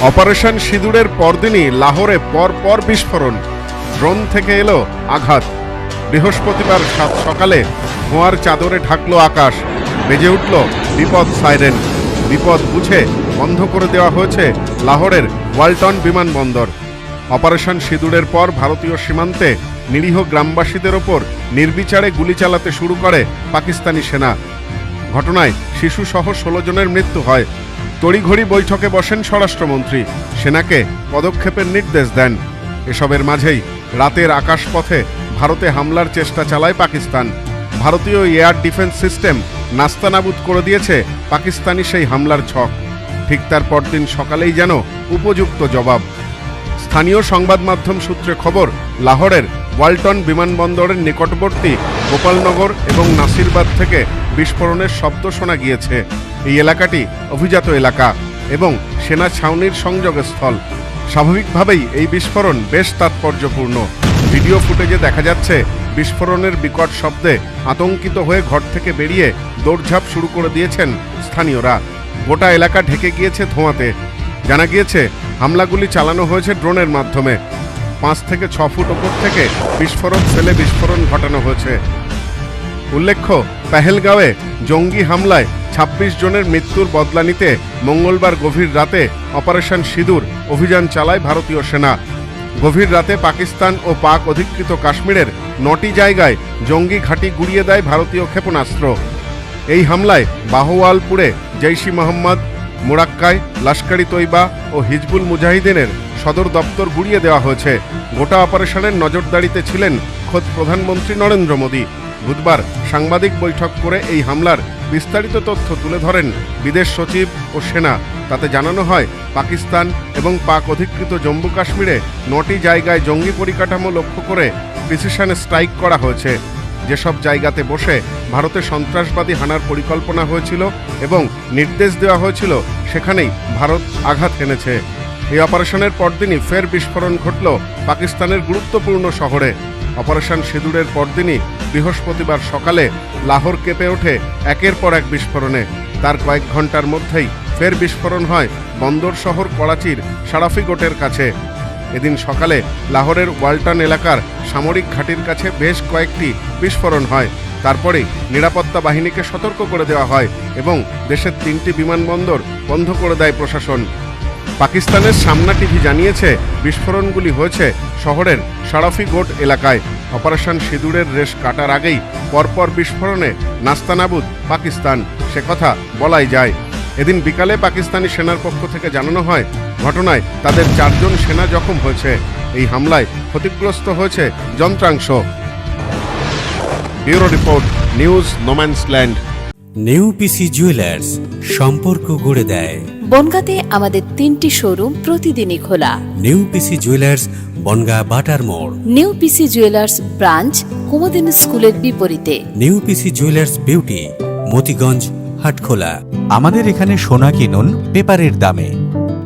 Operation সিঁদুরের পরদিনই লাহোরে পর পর বিস্ফোরণ। ড্রোন থেকে এলো আঘাত। বৃহস্পতিবার সাত সকালে ধোঁয়ার চাদরে ঢাকলো আকাশ। বেজে উঠল বিপদ সাইরেন। বিপদ বুঝে বন্ধ করে দেওয়া হয়েছে লাহোরের ওয়ালটন বিমানবন্দর। অপারেশন সিঁদুরের পর ভারতীয় সীমান্তে নিরীহ গ্রামবাসীদের ওপর নির্বিচারে গুলি চালাতে শুরু করে পাকিস্তানি সেনা। ঘটনায় শিশুসহ ষোলো জনের মৃত্যু হয়। তড়িঘড়ি বৈঠকে বসেন স্বরাষ্ট্রমন্ত্রী। সেনাকে পদক্ষেপের নির্দেশ দেন। এসবের মাঝেই রাতের আকাশপথে ভারতে হামলার চেষ্টা চালায় পাকিস্তান। ভারতীয় এয়ার ডিফেন্স সিস্টেম নাস্তানাবুদ করে দিয়েছে পাকিস্তানি সেই হামলার ছক। ঠিক তার পরদিন সকালেই যেন উপযুক্ত জবাব। স্থানীয় সংবাদ মাধ্যম সূত্রে খবর, লাহোরের ওয়ালটন বিমানবন্দরের নিকটবর্তী গোপালনগর এবং নাসিরবাদ থেকে বিস্ফোরণের শব্দ শোনা গিয়েছে। এই এলাকাটি অভিজাত এলাকা এবং সেনা ছাউনির সংযোগস্থল। স্বাভাবিকভাবেই এই বিস্ফোরণ বেশ তাৎপর্যপূর্ণ। ভিডিও ফুটেজে দেখা যাচ্ছে, বিস্ফোরণের বিকট শব্দে আতঙ্কিত হয়ে ঘর থেকে বেরিয়ে দৌড়ঝাঁপ শুরু করে দিয়েছেন স্থানীয়রা। গোটা এলাকা ঢেকে গিয়েছে ধোঁয়াতে। জানা গিয়েছে, হামলাগুলি চালানো হয়েছে ড্রোনের মাধ্যমে। পাঁচ থেকে ছ ফুট ওপর থেকে বিস্ফোরক ফেলে বিস্ফোরণ ঘটানো হয়েছে। উল্লেখ্য, পেহেলগাঁওয়ে জঙ্গি হামলায় ২৬ জনের মৃত্যুর বদলা নিতে মঙ্গলবার গভীর রাতে অপারেশন সিঁদুর অভিযান চালায় ভারতীয় সেনা। গভীর রাতে পাকিস্তান ও পাক অধিকৃত কাশ্মীরের নটি জায়গায় জঙ্গি ঘাঁটি গুড়িয়ে দেয় ভারতীয় ক্ষেপণাস্ত্র। এই হামলায় বাহওয়ালপুরে জৈশি মোহাম্মদ মোরাক্কায় লস্করি তৈবা ও হিজবুল মুজাহিদিনের সদর দপ্তর গুড়িয়ে দেওয়া হয়েছে। গোটা অপারেশনের নজরদারিতে ছিলেন খোদ প্রধানমন্ত্রী নরেন্দ্র মোদী। বুধবার সাংবাদিক বৈঠক করে এই হামলার বিস্তারিত তথ্য তুলে ধরেন বিদেশ সচিব ও সেনা। তাতে জানানো হয়, পাকিস্তান এবং পাক অধিকৃত জম্মু কাশ্মীরে নটি জায়গায় জঙ্গি পরিকাঠামো লক্ষ্য করে প্রিসিশন স্ট্রাইক করা হয়েছে। যেসব জায়গাতে বসে ভারতে সন্ত্রাসবাদী হানার পরিকল্পনা হয়েছিল এবং নির্দেশ দেওয়া হয়েছিল, সেখানেই ভারত আঘাত এনেছে এই অপারেশনের পরদিনই ফের বিস্ফোরণ ঘটল পাকিস্তানের গুরুত্বপূর্ণ শহরে। অপারেশন সিঁদুরের পরদিনই বৃহস্পতিবার সকালে লাহোর কেঁপে ওঠে একের পর এক বিস্ফোরণে। তার কয়েক ঘণ্টার মধ্যেই ফের বিস্ফোরণ হয় বন্দর শহর করাচির সারাফিগোটের কাছে। এদিন সকালে লাহোরের ওয়ালটন এলাকার সামরিক ঘাঁটির কাছে বেশ কয়েকটি বিস্ফোরণ হয়। তারপরেই নিরাপত্তা বাহিনীকে সতর্ক করে দেওয়া হয় এবং দেশের তিনটি বিমানবন্দর বন্ধ করে দেয় প্রশাসন। পাকিস্তানের সামনা টিভি জানিয়েছে, বিস্ফোরণগুলি হয়েছে শহরের সারাফি গোট এলাকায়। অপারেশন সিঁদুরের রেশ কাটার আগেই পরপর বিস্ফোরণে নাস্তানাবুদ পাকিস্তান, সে কথা বলাই যায়। এদিন বিকালে পাকিস্তানি সেনার পক্ষ থেকে জানানো হয় ঘটনায় তাদের চারজন সেনা জখম হয়েছে। এই হামলায় ক্ষতিগ্রস্ত হয়েছে যন্ত্রাংশ। Bureau report news no man's land new PC jewellers সম্পর্ক গড়ে দেয়। বনগাঁতে আমাদের তিনটি শোরুম প্রতিদিনই খোলা। নেউপিসি জুয়েলার্স বনগা বাটার মোড়। নিউ পিসি জুয়েলার্স ব্রাঞ্চ কুমদিন স্কুলের বিপরীতে। New PC jewellers beauty Motiganj Hatkhola. আমাদের এখানে সোনা কিনুন পেপারের দামে।